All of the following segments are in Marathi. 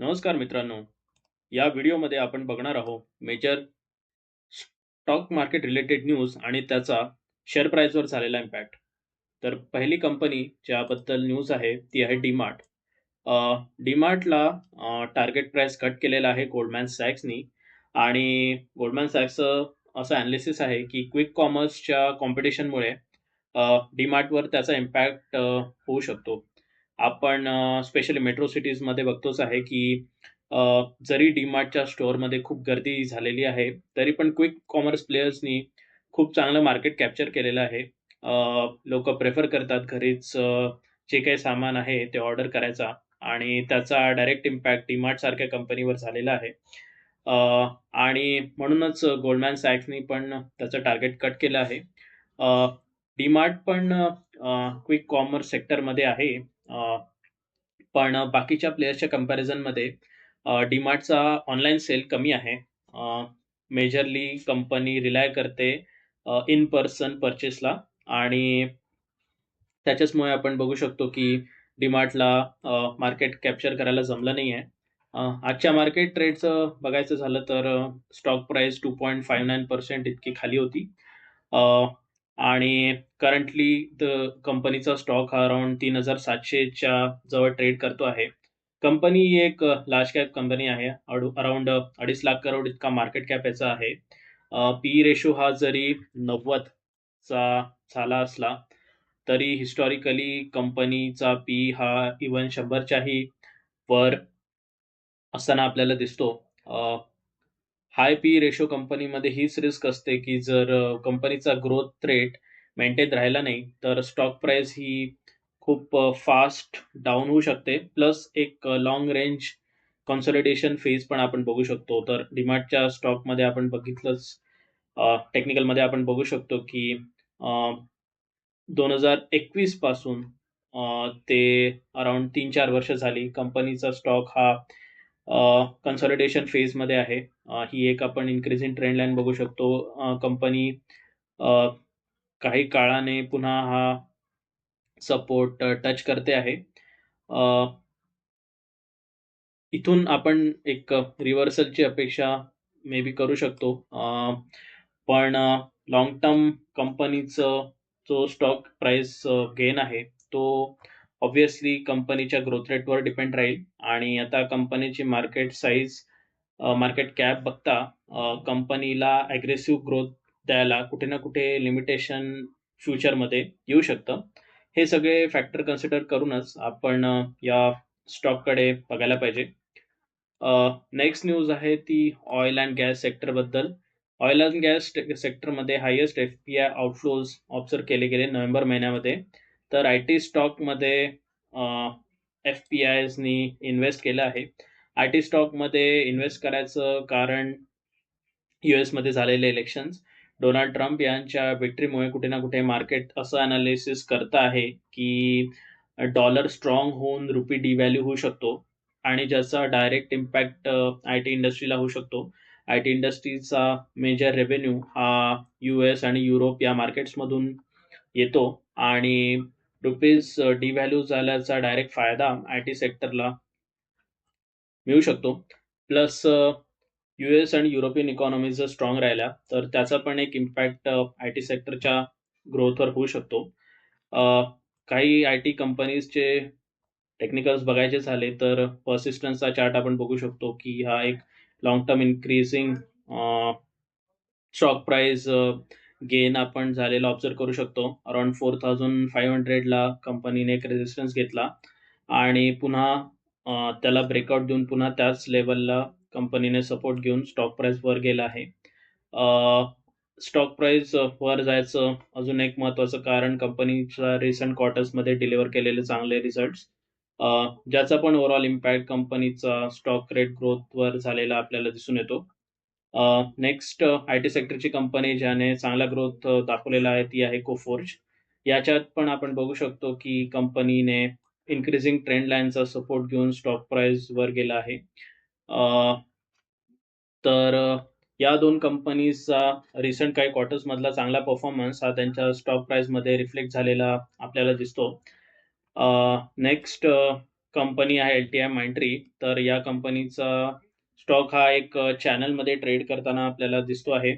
नमस्कार मित्रांनो. या व्हिडिओमध्ये आपण बघणार आहोत major stock market related news आणि त्याचा शेअर प्राईसवर झालेला इम्पॅक्ट तर पहिली कंपनी ज्याबद्दल न्यूज आहे ती आहे डीमार्ट डीमार्टला टार्गेट प्राईस कट केलेला आहे गोल्डमॅन सॅक्सनी आणि गोल्डमॅन सॅक्सचं असं अनालिसिस आहे की क्विक कॉमर्सच्या कॉम्पिटिशनमुळे डीमार्टवर त्याचा इम्पॅक्ट होऊ शकतो. आपण स्पेशली मेट्रो सिटीजमध्ये बघतोच आहे की जरी डीमार्टच्या स्टोअरमध्ये खूप गर्दी झालेली आहे तरी पण क्विक कॉमर्स प्लेयर्सनी खूप चांगलं मार्केट कॅप्चर केलेलं आहे. लोक प्रेफर करतात घरीच जे काही सामान आहे ते ऑर्डर करायचा आणि त्याचा डायरेक्ट इम्पॅक्ट डीमार्ट सारख्या कंपनीवर झालेला आहे. आणि म्हणूनच गोल्डमॅन सॅक्सनी पण त्याचं टार्गेट कट केलं आहे. डीमार्ट पण क्विक कॉमर्स सेक्टरमध्ये आहे. पण बाकीच्या प्लेयर्सच्या कम्पॅरिझनमध्ये डीमार्टचा ऑनलाईन सेल कमी आहे. मेजरली कंपनी रिलाय करते इन पर्सन परचेसला आणि त्याच्याचमुळे आपण बघू शकतो की डीमार्टला मार्केट कॅप्चर करायला जमलं नाही आहे आजच्या मार्केट ट्रेडचं बघायचं झालं तर stock price two point five nine percent इतकी खाली होती. आणि करंटली द कंपनीचा स्टॉक हा अराउंड तीन हजार सातशेच्या जवळ ट्रेड करतो आहे. कंपनी एक लार्ज कॅप कंपनी आहे. अराउंड अडीच लाख करोड इतका मार्केट कॅप याचा आहे. पी रेशो हा जरी नव्वदचा झाला असला तरी हिस्टॉरिकली कंपनीचा पी हा इवन शंभरच्याही वर असताना आपल्याला दिसतो. हाय पी रेशो कंपनीमध्ये हीच रिस्क असते की जर कंपनीचा ग्रोथ रेट मेंटेन राहिला नाही तर स्टॉक प्राइस ही खूप फास्ट डाऊन होऊ शकते. प्लस एक लॉंग रेंज कॉन्सॉलिडेशन फेज पण आपण बघू शकतो. तर डिमार्टच्या स्टॉकमध्ये आपण बघितलंच टेक्निकलमध्ये आपण बघू शकतो की दोन हजार एकवीसपासून ते अराउंड तीन चार वर्ष झाली कंपनीचा स्टॉक हा कन्सॉलिडेशन फेजमध्ये आहे. ही एक आपण इन्क्रीजिंग ट्रेंड लाईन बघू शकतो. कंपनी काही काळाने पुन्हा हा सपोर्ट टच करते आहे. इथून आपण एक रिव्हर्सलची अपेक्षा मे बी करू शकतो. पण लॉंग टर्म कंपनीचं जो स्टॉक प्राइस गेन आहे तो ऑब्विसली कंपनीच्या ग्रोथ रेटवर डिपेंड राहील. आणि आता कंपनीची मार्केट साईज मार्केट कॅप बघता कंपनीला ॲग्रेसिव्ह ग्रोथ द्यायला कुठे ना कुठे लिमिटेशन फ्युचरमध्ये येऊ शकतं. हे सगळे फॅक्टर कन्सिडर करूनच आपण या स्टॉककडे बघायला पाहिजे. नेक्स्ट न्यूज आहे ती ऑइल अँड गॅस सेक्टरबद्दल ऑइल अँड गॅस सेक्टरमध्ये highest F P I outflows observe केले गेले नोव्हेंबर महिन्यामध्ये. तर आय टी स्टॉकमध्ये एफ पी आयजनी इन्व्हेस्ट केलं आहे. आय टी स्टॉकमध्ये इन्व्हेस्ट करायचं कारण यू एसमध्ये झालेले इलेक्शन्स. डोनाल्ड ट्रम्प यांच्या विक्ट्रीमुळे कुठे ना कुठे मार्केट असं अनालिसिस करत आहे की डॉलर स्ट्रॉंग होऊन रुपी डिव्हॅल्यू होऊ शकतो आणि ज्याचा डायरेक्ट इम्पॅक्ट आय टी इंडस्ट्रीला होऊ शकतो. आय टी इंडस्ट्रीचा मेजर रेव्हेन्यू हा यू एस आणि युरोप या मार्केट्समधून येतो आणि रुपीज डिव्हॅल्यू uh, झाल्याचा डायरेक्ट फायदा आय टी सेक्टरला मिळू शकतो. प्लस यू एस आणि युरोपियन इकॉनॉमी जर स्ट्रॉंग राहिल्या तर त्याचा पण एक इम्पॅक्ट आय टी सेक्टरच्या ग्रोथवर होऊ शकतो. Uh, काही आय टी कंपनीजचे टेक्निकल्स बघायचे झाले तर पर्सिस्टन्सचा चार्ट आपण बघू शकतो की हा एक long term increasing stock price gain आपण झालेला ऑब्झर्व करू शकतो. अराउंड फोर थाउजंड फाईव्ह हंड्रेडला कंपनीने एक रेजिस्टन्स घेतला. आणि पुन्हा त्याला ब्रेकआउट देऊन पुन्हा त्याच लेवलला कंपनीने सपोर्ट घेऊन स्टॉक प्राईस वर गेला आहे. स्टॉक प्राईस वर जायचं अजून एक महत्वाचं कारण कंपनीच्या रिसेंट क्वार्टर्समध्ये डिलिव्हर केलेले चांगले रिझल्ट ज्याचा पण ओव्हरऑल इम्पॅक्ट कंपनीचा स्टॉक रेट ग्रोथवर झालेला आपल्याला दिसून येतो. नेक्स्ट आय टी सेक्टरची कंपनी ज्याने चांगला ग्रोथ दाखवलेला आहे ती आहे कोफोर्ज याच्यात पण आपण बघू शकतो की कंपनीने इन्क्रीजिंग ट्रेंड लाईनचा सपोर्ट घेऊन स्टॉक प्राइस वर गेला आहे. तर या दोन कंपनीजचा रिसेंट काही क्वार्टर्स मधला चांगला परफॉर्मन्स हा त्यांच्या स्टॉक प्राइसमध्ये रिफ्लेक्ट झालेला आपल्याला दिसतो. नेक्स्ट कंपनी आहे एल टी आय माइंट्री तर या कंपनीचा स्टॉक हा एक चॅनलमध्ये ट्रेड करताना आपल्याला दिसतो आहे.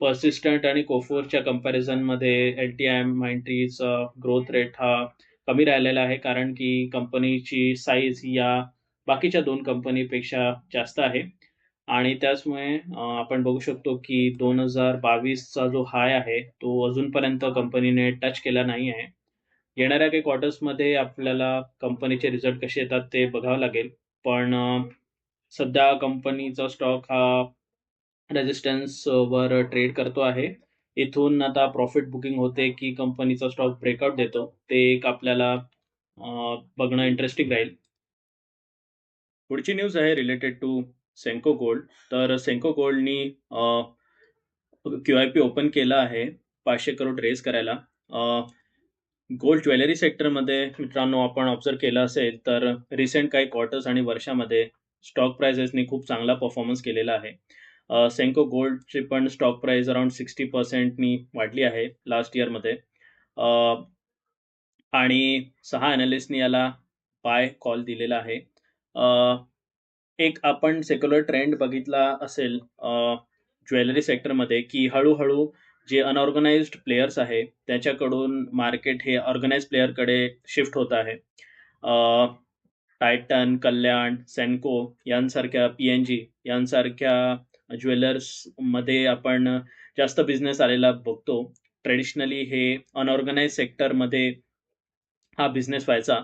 पर्सिस्टंट आणि कोफोरच्या कम्पॅरिझनमध्ये एल टी आय माइंट्रीचा ग्रोथ रेट हा कमी राहिलेला आहे. कारण की कंपनीची साईज या बाकीच्या दोन कंपनीपेक्षा जास्त आहे. आणि त्याचमुळे आपण बघू शकतो की दोन हजार बावीसचा जो हाय आहे तो अजूनपर्यंत कंपनीने टच केला नाही आहे. येणाऱ्या काही क्वार्टर्समध्ये आपल्याला कंपनीचे रिझल्ट कसे येतात ते बघावं लागेल. पण सध्या कंपनीचा स्टॉक हा रेजिस्टन्स वर ट्रेड करतो आहे. इथून आता प्रॉफिट बुकिंग होते की कंपनीचा स्टॉक ब्रेकआउट देतो. ते एक आपल्याला बघणं इंटरेस्टिंग राहील. पुढची न्यूज आहे रिलेटेड टू सेंको गोल्ड तर सेंको गोल्डनी क्यू आय पी ओपन केला आहे पाचशे करोड रेज करायला. गोल्ड ज्वेलरी सेक्टरमध्ये मित्रांनो आपण ऑब्झर्व केलं असेल तर रिसेंट काही क्वार्टर्स आणि वर्षामध्ये स्टॉक प्राइसेसनी खूप चांगला परफॉर्मन्स केलेला आहे. सेंको गोल्डची पण स्टॉक प्राइस अराउंड सिक्स्टी पर्सेंटनी वाढली आहे लास्ट इयरमध्ये आणि सहा अनालिस्टनी याला बाय कॉल दिलेला आहे. एक आपण सेक्युलर ट्रेंड बघितला असेल ज्वेलरी सेक्टरमध्ये की हळूहळू जे अनऑर्गनाइज्ड प्लेयर्स आहे त्याच्याकडून मार्केट हे ऑर्गनाइज प्लेयरकडे शिफ्ट होत आहे. टायटन कल्याण सेन्को यांसारख्या पी एन जी यांसारख्या ज्वेलर्समध्ये आपण जास्त बिझनेस आलेला बघतो. ट्रेडिशनली हे अनऑर्गनाइज सेक्टरमध्ये हा बिझनेस व्हायचा.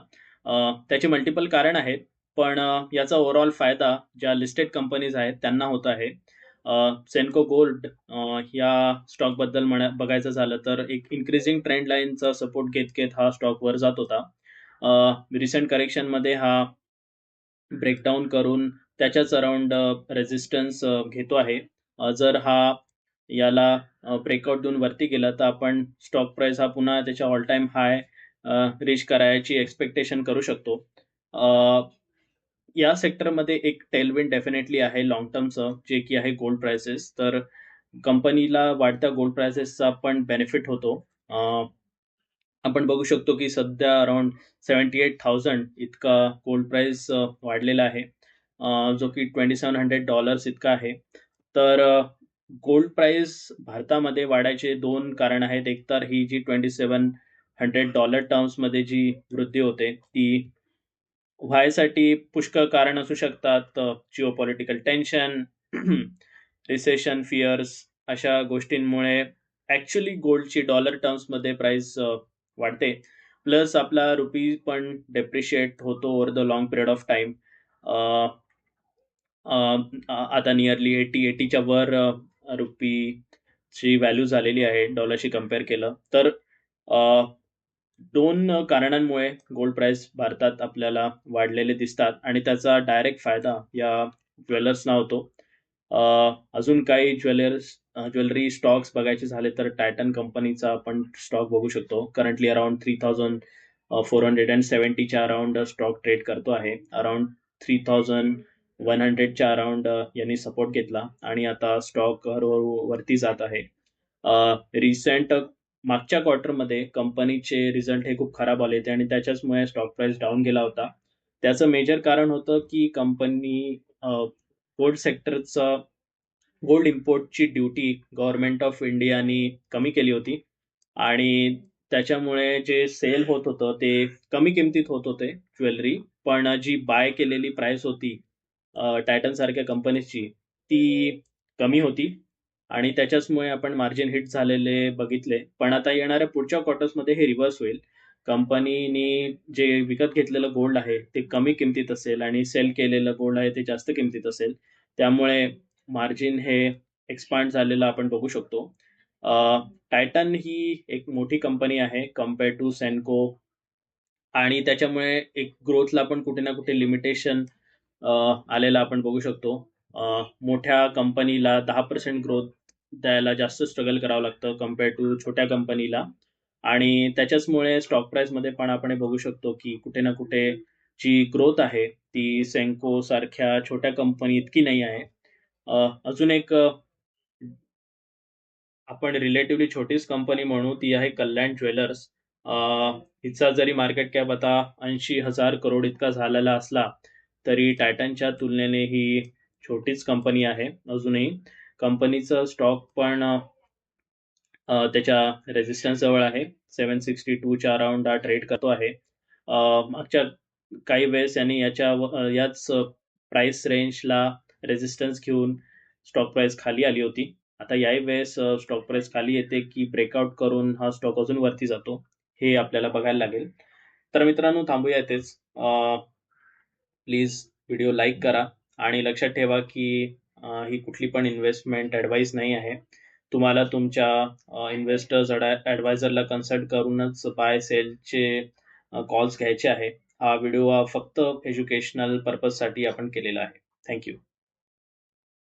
त्याचे मल्टिपल कारण आहेत पण याचा ओव्हरऑल फायदा ज्या लिस्टेड कंपनीज आहेत त्यांना होत आहे. सेन्को गोल्ड या स्टॉकबद्दल म्हणा बघायचं झालं तर एक इन्क्रीजिंग ट्रेंड लाईनचा सपोर्ट घेत घेत हा स्टॉक वर जात होता. रिसेंट करेक्शनमध्ये हा ब्रेकडाऊन करून त्याच्याच अराउंड रेझिस्टन्स घेतो आहे. जर हा याला ब्रेकआउट देऊन वरती गेला तर आपण स्टॉक प्राईस हा पुन्हा त्याच्या ऑल टाइम हाय रीच करायची एक्सपेक्टेशन करू शकतो. या सेक्टरमध्ये एक टेलविन डेफिनेटली आहे लॉंग टर्मचं जे की आहे गोल्ड प्राइसेस तर कंपनीला वाढत्या गोल्ड प्राइसेसचा पण बेनिफिट होतो. आपण बघू शकतो की सध्या अराउंड सेवन्टी एट थाउजंड इतका गोल्ड प्राईस वाढलेला आहे. जो की ट्वेंटी सेवन हंड्रेड डॉलर्स इतका आहे. तर गोल्ड प्राईस भारतामध्ये वाढायचे दोन कारण आहेत. एक तर ही जी ट्वेंटी सेवन हंड्रेड डॉलर टर्म्समध्ये जी वृद्धी होते ती व्हायसाठी पुष्कळ कारण असू शकतात. Geo political tension recession fears अशा गोष्टींमुळे ॲक्च्युली गोल्डची डॉलर टर्म्समध्ये प्राइस वाढते प्लस आपला रुपी पण डेप्रिशिएट होतो over the long period of time आता नियरली एटी एटीच्या वर रुपीची व्हॅल्यू झालेली आहे डॉलरशी कंपेअर केलं तर दोन कारणांमुळे गोल्ड प्राइस भारतात आपल्याला वाढलेले दिसतात. आणि त्याचा डायरेक्ट फायदा या ज्वेलर्सना होतो. अजून काही ज्वेलर्स ज्वेलरी स्टॉक्स बघायचे झाले तर टायटन कंपनीचा आपण स्टॉक बघू शकतो. Currently around three thousand four hundred and सेव्हन्टीच्या around stock trade करतो आहे. अराउंड थ्री थाउजंड वन हंड्रेडच्या अराउंड यांनी सपोर्ट घेतला आणि आता स्टॉक वरती जात आहे. रिसेंट मागच्या क्वार्टरमध्ये कंपनीचे रिझल्ट हे खूप खराब आले होते आणि त्याच्याचमुळे स्टॉक प्राइस डाऊन गेला होता. त्याचं मेजर कारण होतं की कंपनी गोल्ड सेक्टरचं गोल्ड इम्पोर्टची ड्युटी गव्हर्नमेंट ऑफ इंडियानी कमी केली होती. आणि त्याच्यामुळे जे सेल होत होतं ते कमी किमतीत होत होते ज्वेलरी पण जी बाय केलेली प्राइस होती टायटन सारख्या कंपनीची ती कमी होती. आणि त्याच्याचमुळे आपण मार्जिन हिट झालेले बघितले. पण आता येणाऱ्या पुढच्या क्वार्टर्समध्ये हे रिव्हर्स होईल. कंपनीने जे विकत घेतलेलं गोल्ड आहे ते कमी किमतीत असेल आणि सेल केलेलं गोल्ड आहे ते जास्त किमतीत असेल त्यामुळे मार्जिन हे एक्सपांड झालेलं आपण बघू शकतो. टायटन ही एक मोठी कंपनी आहे कंपेअर टू सेनको आणि त्याच्यामुळे एक ग्रोथला पण कुठे ना कुठे लिमिटेशन आलेलं आपण बघू शकतो. मोठ्या कंपनीला दहा पर्सेंट ग्रोथ द्यायला जास्त स्ट्रगल करावं लागतं कंपेअर टू छोट्या कंपनीला आणि त्याच्याचमुळे स्टॉक प्राइसमध्ये पण आपण बघू शकतो की कुठे ना कुठे जी ग्रोथ आहे ती सेंको सारख्या छोट्या कंपनी इतकी नाही आहे. अजून एक आपण रिलेटिव्हली छोटीच कंपनी म्हणू ती आहे कल्याण ज्वेलर्स. हिचा जरी मार्केट कॅप आता ऐंशी हजार करोड इतका झालेला असला तरी टायटनच्या तुलनेने ही छोटीच कंपनी आहे अजूनही. कंपनीचं स्टॉक पण त्याच्या रेजिस्टन्स जवळ आहे. सेवन सिक्स्टी टूच्या अराउंड हा ट्रेड करतो आहे. मागच्या काही वेळेस यांनी याच्या याच प्राइस रेंजला रेझिस्टन्स घेऊन स्टॉक प्राइस खाली आली होती. आता याही वेळेस स्टॉक प्राइस खाली येते की ब्रेकआउट करून हा स्टॉक अजून वरती जातो हे आपल्याला बघायला लागेल. तर मित्रांनो थांबूया येतेच प्लीज व्हिडिओ लाईक करा. आणि लक्षात ठेवा की ही कुठली पण इन्व्हेस्टमेंट ॲडवाईस नाही आहे. तुम्हाला तुमच्या इन्व्हेस्टर्स ॲडवायझरला कन्सल्ट करूनच बाय सेलचे कॉल्स घ्यायचे आहे हा व्हिडिओ फक्त एज्युकेशनल पर्पजसाठी आपण केलेला आहे. थँक्यू